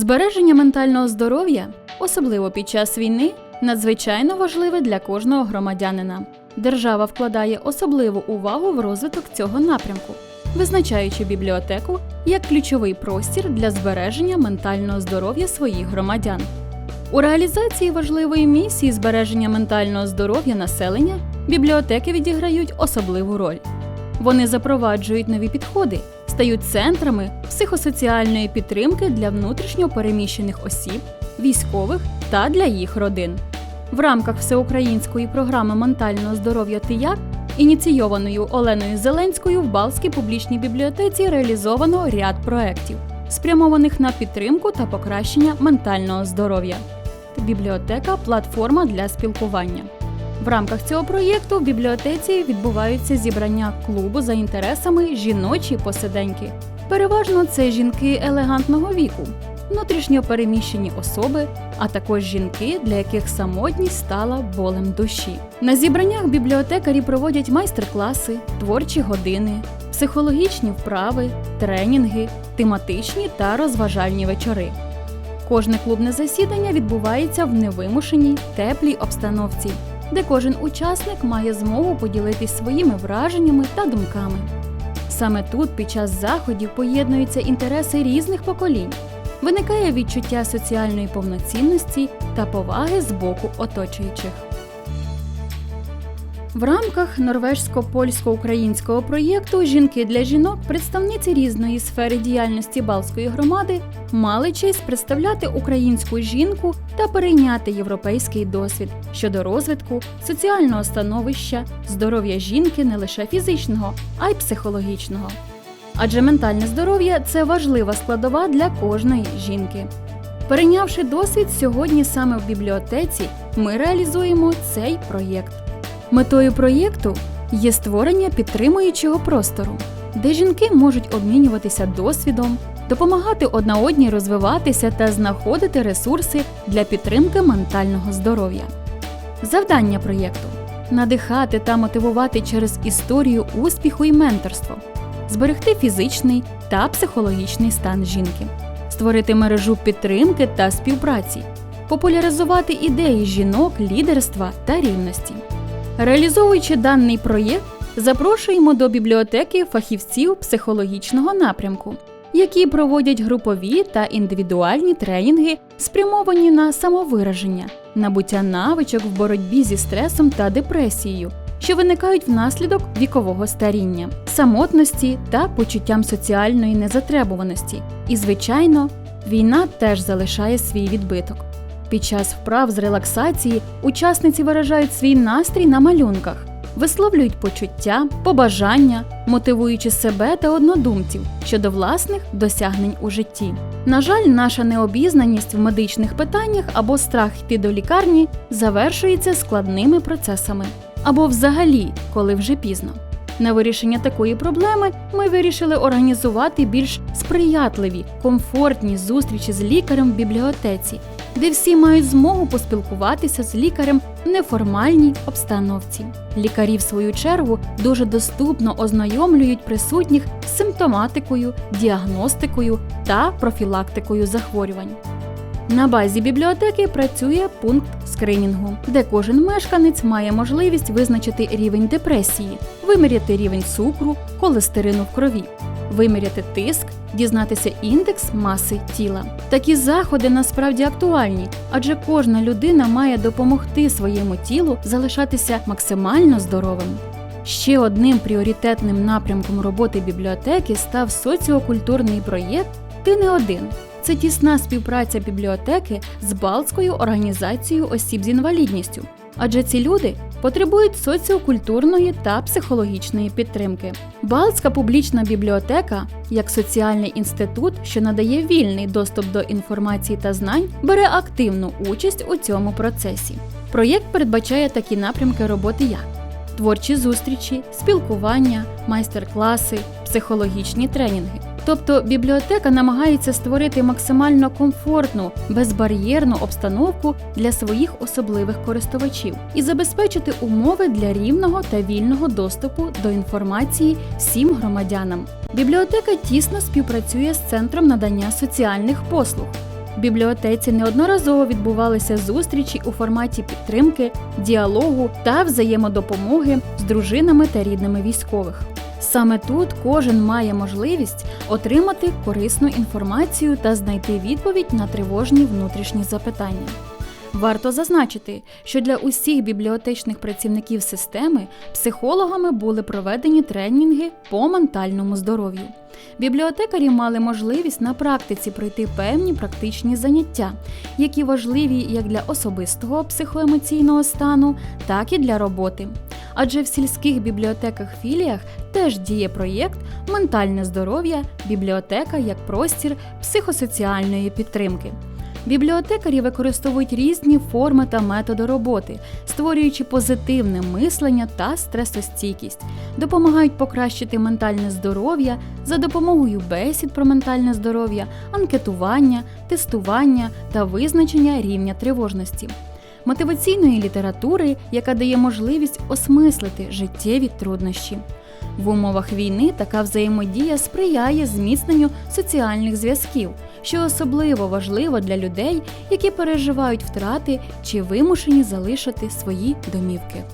Збереження ментального здоров'я, особливо під час війни, надзвичайно важливе для кожного громадянина. Держава вкладає особливу увагу в розвиток цього напрямку, визначаючи бібліотеку як ключовий простір для збереження ментального здоров'я своїх громадян. У реалізації важливої місії збереження ментального здоров'я населення бібліотеки відіграють особливу роль. Вони запроваджують нові підходи, стають центрами психосоціальної підтримки для внутрішньо переміщених осіб, військових та для їх родин. В рамках всеукраїнської програми ментального здоров'я «Тияк», ініційованою Оленою Зеленською в Балській публічній бібліотеці реалізовано ряд проєктів, спрямованих на підтримку та покращення ментального здоров'я. Бібліотека платформа для спілкування. В рамках цього проєкту в бібліотеці відбуваються зібрання клубу за інтересами жіночі посиденьки. Переважно це жінки елегантного віку, внутрішньо переміщені особи, а також жінки, для яких самотність стала болем душі. На зібраннях бібліотекарі проводять майстер-класи, творчі години, психологічні вправи, тренінги, тематичні та розважальні вечори. Кожне клубне засідання відбувається в невимушеній, теплій обстановці, де кожен учасник має змогу поділитись своїми враженнями та думками. Саме тут під час заходів поєднуються інтереси різних поколінь, виникає відчуття соціальної повноцінності та поваги з боку оточуючих. В рамках норвежсько-польсько-українського проєкту Жінки для жінок представниці різної сфери діяльності Балської громади мали честь представляти українську жінку та перейняти європейський досвід щодо розвитку соціального становища, здоров'я жінки не лише фізичного, а й психологічного. Адже ментальне здоров'я це важлива складова для кожної жінки. Перейнявши досвід сьогодні саме в бібліотеці, ми реалізуємо цей проєкт. Метою проєкту є створення підтримуючого простору, де жінки можуть обмінюватися досвідом, допомагати одна одній розвиватися та знаходити ресурси для підтримки ментального здоров'я. Завдання проєкту надихати та мотивувати через історію успіху і менторство, зберегти фізичний та психологічний стан жінки, створити мережу підтримки та співпраці, популяризувати ідеї жінок, лідерства та рівності. Реалізовуючи даний проєкт, запрошуємо до бібліотеки фахівців психологічного напрямку, які проводять групові та індивідуальні тренінги, спрямовані на самовираження, набуття навичок в боротьбі зі стресом та депресією, що виникають внаслідок вікового старіння, самотності та почуттям соціальної незатребуваності. І, звичайно, війна теж залишає свій відбиток. Під час вправ з релаксації учасниці виражають свій настрій на малюнках, висловлюють почуття, побажання, мотивуючи себе та однодумців щодо власних досягнень у житті. На жаль, наша необізнаність в медичних питаннях або страх йти до лікарні завершується складними процесами, або взагалі, коли вже пізно. На вирішення такої проблеми ми вирішили організувати більш сприятливі, комфортні зустрічі з лікарем в бібліотеці, де всі мають змогу поспілкуватися з лікарем в неформальній обстановці. Лікарі, в свою чергу, дуже доступно ознайомлюють присутніх з симптоматикою, діагностикою та профілактикою захворювань. На базі бібліотеки працює пункт скринінгу, де кожен мешканець має можливість визначити рівень депресії, виміряти рівень цукру, холестерину в крові, виміряти тиск, дізнатися індекс маси тіла. Такі заходи насправді актуальні, адже кожна людина має допомогти своєму тілу залишатися максимально здоровим. Ще одним пріоритетним напрямком роботи бібліотеки став соціокультурний проєкт Ти не один. Це тісна співпраця бібліотеки з Балтською організацією осіб з інвалідністю, адже ці люди потребують соціокультурної та психологічної підтримки. Балтська публічна бібліотека, як соціальний інститут, що надає вільний доступ до інформації та знань, бере активну участь у цьому процесі. Проєкт передбачає такі напрямки роботи, як творчі зустрічі, спілкування, майстер-класи, психологічні тренінги. Тобто бібліотека намагається створити максимально комфортну, безбар'єрну обстановку для своїх особливих користувачів і забезпечити умови для рівного та вільного доступу до інформації всім громадянам. Бібліотека тісно співпрацює з центром надання соціальних послуг. В бібліотеці неодноразово відбувалися зустрічі у форматі підтримки, діалогу та взаємодопомоги з дружинами та рідними військових. Саме тут кожен має можливість отримати корисну інформацію та знайти відповідь на тривожні внутрішні запитання. Варто зазначити, що для усіх бібліотечних працівників системи психологами були проведені тренінги по ментальному здоров'ю. Бібліотекарі мали можливість на практиці пройти певні практичні заняття, які важливі як для особистого психоемоційного стану, так і для роботи. Адже в сільських бібліотеках філіях теж діє проєкт Ментальне здоров'я, бібліотека як простір психосоціальної підтримки. Бібліотекарі використовують різні форми та методи роботи, створюючи позитивне мислення та стресостійкість, допомагають покращити ментальне здоров'я за допомогою бесід про ментальне здоров'я, анкетування, тестування та визначення рівня тривожності. Мотиваційної літератури, яка дає можливість осмислити життєві труднощі. В умовах війни така взаємодія сприяє зміцненню соціальних зв'язків, що особливо важливо для людей, які переживають втрати чи вимушені залишити свої домівки.